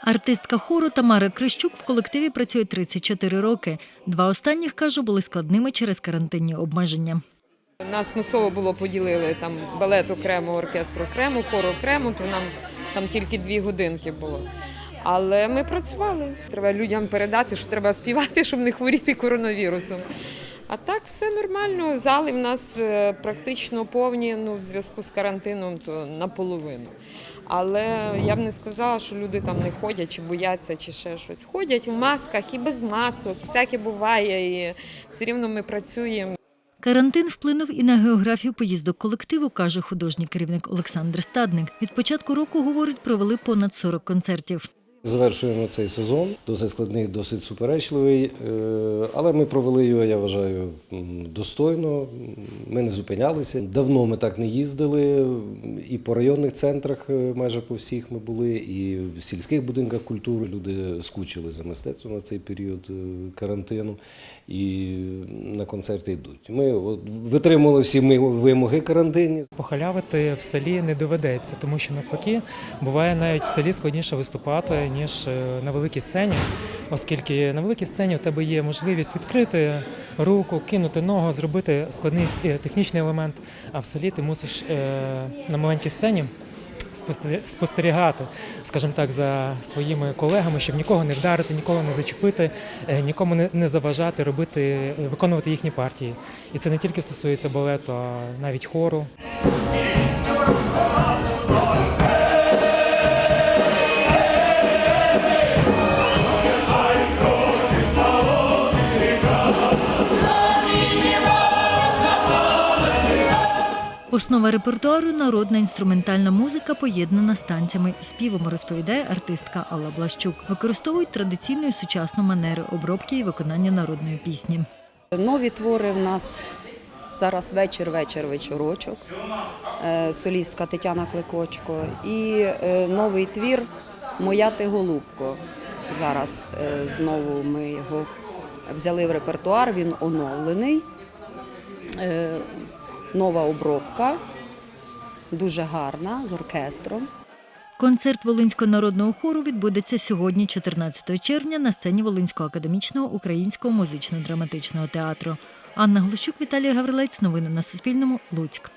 Артистка хору Тамара Крищук в колективі працює 34 роки. Два останніх, каже, були складними через карантинні обмеження. Нас масово було поділили там балет окремо, оркестр окремо, хор окремо, то нам там тільки дві годинки було. Але ми працювали. Треба людям передати, що треба співати, щоб не хворіти коронавірусом. А так все нормально. Зали в нас е, практично повні. Ну, в зв'язку з карантином, то наполовину. Але я б не сказала, що люди там не ходять, чи бояться, чи ще щось. Ходять в масках і без масок, всяке буває, і все рівно ми працюємо. Карантин вплинув і на географію поїздок колективу, каже художній керівник Олександр Стадник. Від початку року, говорить, провели понад 40 концертів. Завершуємо цей сезон. Досить складний, досить суперечливий. е, Але ми провели його, я вважаю, достойно. Ми не зупинялися. Давно ми так не їздили. І по районних центрах е, майже по всіх ми були, і в сільських будинках культури люди скучили за мистецтвом на цей період е, карантину. І на концерти йдуть. Ми от витримали всі ми вимоги карантинні. Похалявити в селі не доведеться, тому що навпаки буває навіть в селі складніше виступати ніж е, на великій сцені, оскільки на великій сцені у тебе є можливість відкрити руку, кинути ногу, зробити складний е, технічний елемент. А в селі ти мусиш е, на маленькій сцені. спостер- Спостерігати, скажімо так, за своїми колегами, щоб нікого не вдарити, нікого не зачепити, нікому не, заважати робити, виконувати їхні партії. І це не тільки стосується балету, а навіть хору. Основа репертуару народна інструментальна музика, поєднана з танцями співом, розповідає артистка Алла Блащук. Використовують традиційну і сучасну манери обробки і виконання народної пісні. Нові твори в нас зараз вечір, вечір, вечорочок. Е, Солістка Тетяна Кликочко. І е, новий твір Моя ти голубко. Зараз е, знову ми його взяли в репертуар, він оновлений. Нова обробка, дуже гарна, з оркестром. Концерт Волинського народного хору відбудеться сьогодні, 14 червня, на сцені Волинського академічного українського музично-драматичного театру. Анна Глущук, Віталій Гаврилець. Новини на Суспільному. Луцьк.